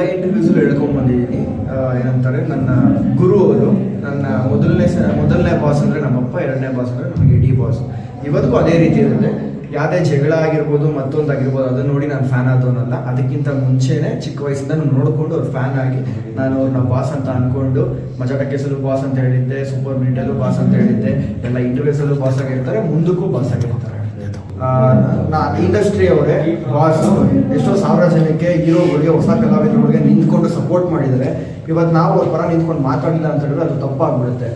ಎಲ್ಲ ಇಂಟರ್ವ್ಯೂಸಲ್ಲೂ ಹೇಳ್ಕೊಂಡ್ ಬಂದಿದ್ದೀನಿ. ಏನಂತಾರೆ, ನನ್ನ ಗುರು ಅವರು, ನನ್ನ ಮೊದಲನೇ ಸ, ಮೊದಲನೇ ಬಾಸ್ ಅಂದರೆ ನಮ್ಮಪ್ಪ, ಎರಡನೇ ಬಾಸ್ ಅಂದರೆ ನಮಗೆ ಇಡೀ ಬಾಸ್ ಇವತ್ತಿಗೂ ಅದೇ ರೀತಿ ಇರುತ್ತೆ. ಯಾವುದೇ ಜಗಳ ಆಗಿರ್ಬೋದು, ಮತ್ತೊಂದು ಆಗಿರ್ಬೋದು, ಅದನ್ನ ನೋಡಿ ನಾನು ಫ್ಯಾನ್ ಆದವನಲ್ಲ. ಅದಕ್ಕಿಂತ ಮುಂಚೆನೇ ಚಿಕ್ಕ ವಯಸ್ಸಿಂದ ನಾನು ನೋಡಿಕೊಂಡು ಅವ್ರ ಫ್ಯಾನ್ ಆಗಿ ನಾನು ಅವ್ರನ್ನ ಬಾಸ್ ಅಂತ ಅಂದ್ಕೊಂಡು ಮಜಾ ಕೇಸಲ್ಲೂ ಬಾಸ್ ಅಂತ ಹೇಳಿದ್ದೆ ಸೂಪರ್ ಮಿಂಟಲ್ಲೂ ಬಾಸ್ ಅಂತ ಹೇಳಿದ್ದೆ, ಎಲ್ಲ ಇಂಟರ್ವ್ಯೂಸಲ್ಲೂ ಬಾಸ್ ಆಗಿರ್ತಾರೆ, ಮುಂದಕ್ಕೂ ಬಾಸ್ ಆಗಿರ್ತಾರೆ. ನಾ ಇಂಡಸ್ಟ್ರಿ ಅವರೇ ಬಾಸ್ ಎಷ್ಟೋ ಸಾವಿರ ಜನಕ್ಕೆ ಹೀರೋಗಳಿಗೆ, ಹೊಸ ಕಲಾವಿದರುಗಳಿಗೆ ನಿಂತ್ಕೊಂಡು ಸಪೋರ್ಟ್ ಮಾಡಿದರೆ ಇವತ್ತು ನಾವು ಅವ್ರ ಪರ ನಿಂತ್ಕೊಂಡು ಮಾತಾಡಿಲ್ಲ ಅಂತ ಹೇಳಿದ್ರೆ ಅದು ತಪ್ಪಾಗ್ಬಿಡುತ್ತೆ.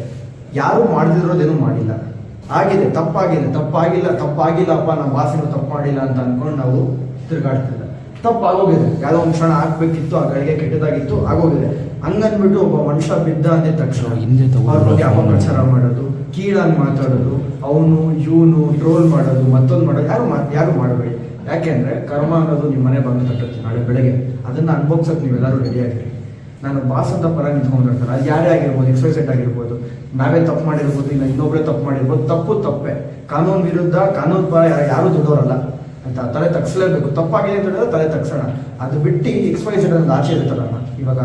ಯಾರು ಮಾಡದಿರೋದೇನು ಮಾಡಿಲ್ಲ. ಆಗಿದೆ, ತಪ್ಪಾಗಿದೆ, ತಪ್ಪಾಗಿಲ್ಲ, ತಪ್ಪಾಗಿಲ್ಲಪ್ಪ, ನಮ್ಮ ಬಾಸಿನೂ ತಪ್ಪು ಮಾಡಿಲ್ಲ ಅಂತ ಅಂದ್ಕೊಂಡು ನಾವು ತಿರುಗಾಡ್ತಿಲ್ಲ. ತಪ್ಪಾಗೋಗಿದೆ. ಯಾವುದೋ ಒಂದು ಕ್ಷಣ ಹಾಕ್ಬೇಕಿತ್ತು ಆ ಗಳಿಗೆ ಕೆಟ್ಟದಾಗಿತ್ತು, ಆಗೋಗಿದೆ. ಹಂಗನ್ಬಿಟ್ಟು ಒಬ್ಬ ಮನುಷ್ಯ ಬಿದ್ದ ಅಂದಿದ ತಕ್ಷಣ ಹಿಂದೆ ಅವ್ರ ಬಗ್ಗೆ ಅಪಪ್ರಚಾರ ಮಾಡೋದು ಕೀಳಾಗಿ ಮಾತಾಡೋದು ಅವನು ಇವನು ಟ್ರೋಲ್ ಮಾಡೋದು ಮತ್ತೊಂದು ಮಾಡೋದು ಯಾರು ಯಾರು ಮಾಡಬೇಡಿ. ಯಾಕೆಂದ್ರೆ ಕರ್ಮ ಅನ್ನೋದು ನಿಮ್ಮ ಮನೆ ಬಂದು ತಟ್ಟುತ್ತೆ ನಾಳೆ ಬೆಳಗ್ಗೆ. ಅದನ್ನ ಅನ್ಭೋಗ್ಸಕ್ ನೀವೆಲ್ಲರೂ ರೆಡಿ ಆಗಿರಿ. ನಾನು ಬಾಸ್ ಅಂತ ಪರ ನಿಂತ್ಕೊಂಡಿರ್ತಾರೆ ಅದು ಯಾರೇ ಆಗಿರ್ಬೋದು ಎಕ್ಸ್ಪ್ರೆಸೆಟ್ ಆಗಿರ್ಬೋದು ನಾವೇ ತಪ್ಪು ಮಾಡಿರ್ಬೋದು ಇಲ್ಲ ಇನ್ನೊಬ್ಬರೇ ತಪ್ಪು ಮಾಡಿರ್ಬೋದು ತಪ್ಪು ತಪ್ಪೆ. ಕಾನೂನು ವಿರುದ್ಧ ಕಾನೂನು ಪರ ಯಾರು ದೊಡ್ಡವರಲ್ಲ. ಅಂತ ತಲೆ ತಗ್ಸಲೇಬೇಕು. ತಪ್ಪಾಗಿದೆ ಅಂತ ಹೇಳಿದ್ರೆ ತಲೆ ತಗ್ಸೋಣ. ಅದು ಬಿಟ್ಟು ಎಕ್ಸ್ಪೈಸೆಡ್ ಅಂತ ಆಚೆ ಇರ್ತಾರಲ್ಲ ಇವಾಗ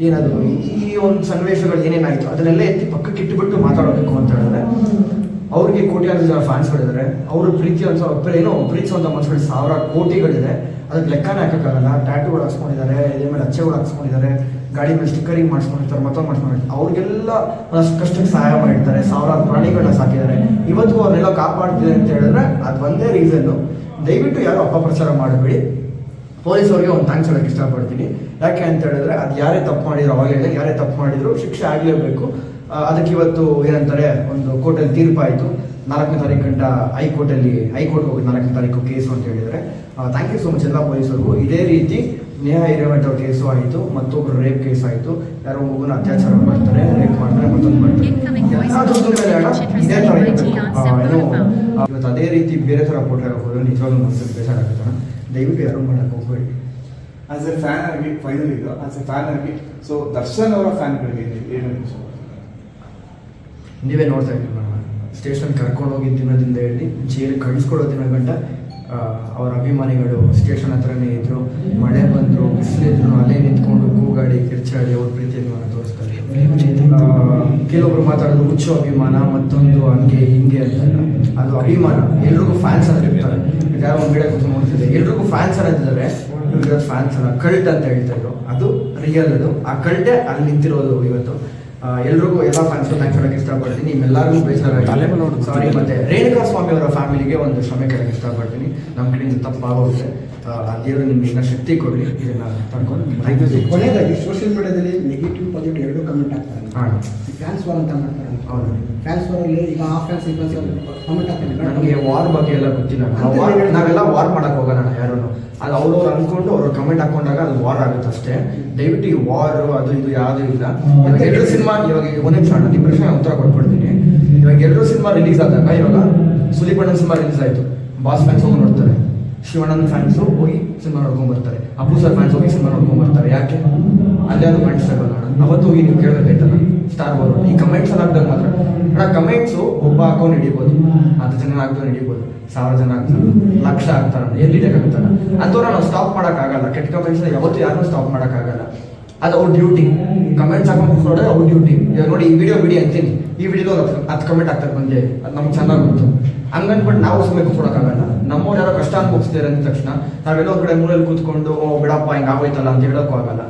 ಏನದು ಈ- ಒಂದು ಸನ್ನಿವೇಶಗಳು ಏನೇನಾಯ್ತು? ಅದನ್ನೆಲ್ಲ ಎತ್ತಿ ಪಕ್ಕಕ್ಕೆ ಇಟ್ಟುಬಿಟ್ಟು ಮಾತಾಡಬೇಕು ಅಂತ ಹೇಳಿದ್ರೆ, ಅವ್ರಿಗೆ ಕೋಟ್ಯಾರು ಜನ ಫ್ಯಾನ್ಸ್ಗಳಿದ್ದಾರೆ ಅವ್ರ ಪ್ರೀತಿ ಅಂತ ಏನೋ ಪ್ರೀತಿಸುವಂಥ ಮನಸ್ಸುಗಳು ಸಾವಿರ ಕೋಟಿಗಳಿದೆ. ಅದಕ್ಕೆ ಲೆಕ್ಕನೇ ಹಾಕೋಕ್ಕಾಗಲ್ಲ. ಟ್ಯಾಟುಗಳು ಹಾಕ್ಸ್ಕೊಂಡಿದ್ದಾರೆ ಇದ್ರ ಮೇಲೆ ಅಚ್ಚೆಗಳು ಹಾಕ್ಸ್ಕೊಂಡಿದ್ದಾರೆ. ಗಾಡಿ ಮೇಲೆ ಸ್ಟಿಕ್ಕರಿಂಗ್ ಮಾಡಿಸ್ಕೊಂಡಿರ್ತಾರೆ, ಮತ್ತೊಂದು ಮಾಡಿಸ್ಕೊಂಡಿರ್ತಾರೆ. ಅವ್ರಿಗೆಲ್ಲ ಕಷ್ಟಕ್ಕೆ ಸಹಾಯ ಮಾಡಿರ್ತಾರೆ. ಸಾವಿರಾರು ಪ್ರಾಣಿಗಳನ್ನ ಸಾಕಿದ್ದಾರೆ. ಇವತ್ತು ಅವ್ರನ್ನೆಲ್ಲ ಕಾಪಾಡ್ತಿದೆ ಅಂತ ಹೇಳಿದ್ರೆ, ಅದು ಒಂದೇ ರೀಸನ್ನು ದಯವಿಟ್ಟು ಯಾರು ಅಪಪ್ರಚಾರ ಮಾಡಬೇಡಿ. ಪೊಲೀಸವ್ರಿಗೆ ಒಂದು ಥ್ಯಾಂಕ್ಸ್ ಹೇಳಕ್ಕೆ ಇಷ್ಟಪಡ್ತೀನಿ ಯಾಕೆ ಅಂತ ಹೇಳಿದ್ರೆ ಅದು ಯಾರೇ ತಪ್ಪು ಮಾಡಿದ್ರು ಅವಾಗ ಯಾರೇ ತಪ್ಪು ಮಾಡಿದ್ರು ಶಿಕ್ಷೆ ಆಗಲೇಬೇಕು ಅದಕ್ಕೆ ಇವತ್ತು ಏನಂತಾರೆ ಒಂದು ಕೋರ್ಟಲ್ಲಿ ತೀರ್ಪಾಯಿತು ನಾಲ್ಕನೇ ತಾರೀಕು ಗಂಟ ಹೈಕೋರ್ಟಲ್ಲಿ ಹೈಕೋರ್ಟ್ ಹೋಗಿ ನಾಲ್ಕನೇ ತಾರೀಕು ಕೇಸು ಅಂತ ಹೇಳಿದರೆ ಥ್ಯಾಂಕ್ ಯು ಸೊ ಮಚ್ ಎಲ್ಲ ಪೊಲೀಸರಿಗೂ ಇದೇ ರೀತಿ ನೇಹ ಹಿರೇಮಠ ಕೇಸು ಆಯಿತು ಮತ್ತೊಬ್ಬರು ರೇಪ್ ಕೇಸ್ ಆಯಿತು ಯಾರೋ ಮಗುನ ಅತ್ಯಾಚಾರ ಮಾಡ್ತಾರೆ ರೇಪ್ ಮಾಡ್ತಾರೆ ಮತ್ತೊಂದು ಮಾಡ್ತಾರೆ Incoming voice ಯಾವ್ದೊಂದು ಮೇಲೆ ಅಣ್ಣ, message ಇದೇ ಥರ received by ಇರ್ಬೇಕು. TR ಆ, ಏನು, 715. ಆ, ಇವತ್ತು ಅದೇ ರೀತಿ ಬೇರೆ ಥರ ಕೊಟ್ಟರೆ ಹೋದ್ರೆ ನಿಜವಾಗ್ಲೂ ಮನಸ್ಸಿಗೆ ಬೇಜಾರಾಗುತ್ತೆ. ದಯವಿಟ್ಟು ಯಾರು ಮಾಡಕ್ಕೆ ಹೋಗ್ಬೇಡಿ. ಆಸ್ ಎ ಫ್ಯಾನ್ ಆಗಿ ಫೈನಲ್ ಇದು ಆಸ್ ಎ ಫ್ಯಾನ್ ಆಗಿ ಸೊ ದರ್ಶನ್ ಅವರ ಫ್ಯಾನ್ಗಳಿಗೆ ಏನು ನೀವೇ ನೋಡ್ತಾ ಇದ್ದೀವಿ ಸ್ಟೇಷನ್ ಕರ್ಕೊಂಡು ಹೋಗಿದ್ದ ದಿನದಿಂದ ಹೇಳಿ ಚೇರ್ ಕಳಿಸ್ಕೊಡೋ ದಿನ ಗಂಟ ಅವರ ಅಭಿಮಾನಿಗಳು ಸ್ಟೇಷನ್ ಹತ್ರನೇ ಇದ್ರು ಮಳೆ ಬಂದರು ಬಿಸಿಲಿದ್ರು ಅಲ್ಲೇ ನಿಂತ್ಕೊಂಡು ಕೂಗಾಡಿ ಕಿರ್ಚಾಡಿ ಅವ್ರ ಪ್ರೀತಿಯನ್ನು ತೋರಿಸ್ತಾರೆ ಕೆಲವೊಬ್ರು ಮಾತಾಡೋದು ಹುಚ್ಚು ಅಭಿಮಾನ ಮತ್ತೊಂದು ಹಂಗೆ ಹಿಂಗೆ ಅಂತ. ಅದು ಅಭಿಮಾನ. ಎಲ್ರಿಗೂ ಫ್ಯಾನ್ಸ್ ಅಂತ ಇರ್ತಾರೆ. ಯಾರೋ ಒಂದು ಗಿಡ ಕೂತ್ಕೊಂಡು ನೋಡ್ತಿದ್ದೆ ಎಲ್ರಿಗೂ ಫ್ಯಾನ್ಸ್ ಅಂತಿದ್ದಾರೆ ಇವ್ರಿಗೆ ಫ್ಯಾನ್ಸ್ ಅಲ್ಲ. ಕಲ್ಟ್ ಅಂತ ಹೇಳ್ತಾ ಇದ್ರು. ಅದು ರಿಯಲ್ ಅದು. ಆ ಕಲ್ಟೆ ಅಲ್ಲಿ ನಿಂತಿರೋದು ಇವತ್ತು. ಎಲ್ರಿಗೂ ಎಲ್ಲ ಫ್ಯಾನ್ಸ್ ಥ್ಯಾಂಕ್ಸ್ ಹೇಳಕ್ಕೆ ಇಷ್ಟಪಡ್ತೀನಿ. ನಿಮ್ಮೆಲ್ಲರಿಗೂ ಬೇಸರ ಸಾರಿ ಮತ್ತೆ ರೇಣುಕಾ ಸ್ವಾಮಿ ಅವರ ಫ್ಯಾಮಿಲಿಗೆ ಒಂದು ಕ್ಷಮೆ ಕೇಳಕ್ಕೆ ಇಷ್ಟಪಡ್ತೀನಿ. ನಮ್ಮ ಕಡೆಯಿಂದ ತಪ್ಪಾಗೋಗುತ್ತೆ. ಆ, ಆ ದೇವರು ನಿಮ್ಗೆ ಇನ್ನೂ ಶಕ್ತಿ ಕೊಡಲಿ. ಇದನ್ನ ತಡ್ಕೊಂಡು ಕೊನೆಯದಾಗಿ ಸೋಷಿಯಲ್ ಮೀಡಿಯಾದಲ್ಲಿ ನೆಗೆಟಿವ್ ಪಾಸಿಟಿವ್ ಎರಡು ಕಮೆಂಟ್ ಆಗ್ತಾರೆ ಹಾಂ. ಫ್ಯಾನ್ಸ್ ವಾರ್ ಅಂತ ಮಾಡ್ತಾರೆ ಹೌದು. ಫ್ಯಾನ್ಸ್ ವಾರಲ್ಲಿ ಈಗ ಆ ಫ್ಯಾನ್ಸ್ ಈ ಫ್ಯಾನ್ಸ್ ಕಮೆಂಟ್ ನನಗೆ ವಾರ್ ಬಗ್ಗೆ ಎಲ್ಲ ಗೊತ್ತಿಲ್ಲ. ನಾವೆಲ್ಲ ವಾರ್ ಮಾಡಕ್ ಹೋಗೋಣ ಯಾರು ಅದು ಅವ್ರವ್ರು ಅನ್ಕೊಂಡು ಅವ್ರು ಕಮೆಂಟ್ ಹಾಕೊಂಡಾಗ ಅದು ವಾರ್ ಆಗುತ್ತೆ ಅಷ್ಟೇ. ದಯವಿಟ್ಟು ಈ ವಾರ್ ಅದು ಇದು ಯಾವುದೂ ಇಲ್ಲ. ಇವಾಗ ಎರಡು ಸಿನಿಮಾ ಇವಾಗ ಒಂದು ನಿಮಿಷ ಅಣ್ಣ ನಿಮ್ಮ ಪ್ರಶ್ನೆ ಉತ್ತರ ಕೊಟ್ಬಿಡ್ತೀನಿ. ಇವಾಗ ಎರಡು ಸಿನಿಮಾ ರಿಲೀಸ್ ಆದಾಗ ಇವಾಗ ಸುಲಿಪಣ್ಣ ಸಿನಿಮಾ ರಿಲೀಸ್ ಆಯ್ತು. ಬಾಸ್ ಫ್ಯಾನ್ಸ್ ಹೋಗಿ ನೋಡ್ತಾರೆ. ಶಿವಣ್ಣನ ಫ್ಯಾನ್ಸು ಹೋಗಿ ಸಿನಿಮಾ ನೋಡ್ಕೊಂಡ್ ಬರ್ತಾರೆ. ಅಪ್ಪು ಸರ್ ಫ್ಯಾನ್ಸ್ ಹೋಗಿ ಸಿನಿಮಾ ನೋಡ್ಕೊಂಡ್ ಬರ್ತಾರೆ. ಯಾಕೆ? ಅಲ್ಲೇ ಅದು ಮೇಡಮ್ ಅವತ್ತು ಹೋಗಿ ನೀವು ಕೇಳಬೇಕಾಯ್ತಲ್ಲ ಸ್ಟಾರ್ ಬೋರ್ ಈ ಕಮೆಂಟ್ಸ್ ಎಲ್ಲ ಹಾಕ್ದಾಗ ಮಾತ್ರ. ಅಣ್ಣ ಕಮೆಂಟ್ಸು ಒಬ್ಬ ಅಕೌಂಟ್ ಹಿಡಿಬೋದು, ಹತ್ತು ಜನ ಹಾಕ್ದವ್ರು ಹಿಡಿಬೋದು, ಸಾವಿರ ಜನ ಆಗ್ತಾರೆ, ಲಕ್ಷ ಆಗ್ತಾರ ಎಲ್ಲಿ ಆಗ್ತಾರ ಅಂಥವ್ರ ನಾವು ಸ್ಟಾಪ್ ಮಾಡೋಕ್ಕಾಗಲ್ಲ ಕೆಟ್ಟ ಕಮೆಂಟ್ಸ್ ಯಾವತ್ತೂ ಯಾರನ್ನೂ ಸ್ಟಾಪ್ ಮಾಡೋಕ್ಕಾಗಲ್ಲ ಅದು ಅವ್ರ ಡ್ಯೂಟಿ ಕಮೆಂಟ್ಸ್ ಹಾಕೊಂಡು ನೋಡಿದ್ರೆ ಅವ್ರ ಡ್ಯೂಟಿ ನೋಡಿ, ಈ ವಿಡಿಯೋ ಬಿಡಿ ಅಂತೀನಿ. ಈ ವಿಡಿಯೋ ಹತ್ತು ಕಮೆಂಟ್ ಆಗ್ತಾರೆ ಬಂದೆ ಅದು ನಮ್ಗೆ ಚೆನ್ನಾಗಿ ಗೊತ್ತು. ಹಂಗನ್ಬಿಟ್ಟು ನಾವು ಸುಮ್ಮನೆ ಕೂತ್ಕೊಳಕ್ಕಾಗಲ್ಲ ನಮ್ಮವ್ರು ಯಾರೋ ಅನ್ಭವಿಸ್ತಾರೆ ಅಂದ ತಕ್ಷಣ ನಾವೆಲ್ಲೋ ಕಡೆ ಮೂಲೆಯಲ್ಲಿ ಕೂತ್ಕೊಂಡು, ಓ, ಬಿಡಪ್ಪ, ಹಿಂಗೆ ಆಗೋಯ್ತಲ್ಲ ಅಂತ ಹೇಳೋಕ್ಕೂ ಆಗಲ್ಲ.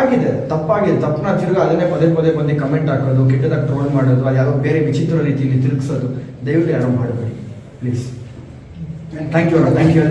ಆಗಿದೆ, ತಪ್ಪಾಗಿದೆ. ತಪ್ಪನ್ನ ತಿರ್ಗಿ ಅದನ್ನೇ ಪದೇ ಪದೇ ಬಂದು ಕಮೆಂಟ್ ಹಾಕೋದು, ಕೆಟ್ಟದಾಗ ಟ್ರೋಲ್ ಮಾಡೋದು, ಅದು ಯಾವುದೋ ಬೇರೆ ವಿಚಿತ್ರ ರೀತಿಯಲ್ಲಿ ತಿರುಗಿಸೋದು. ದಯವಿಟ್ಟು ಯಾರೋ ಮಾಡಬೇಡಿ. Please thank you thank you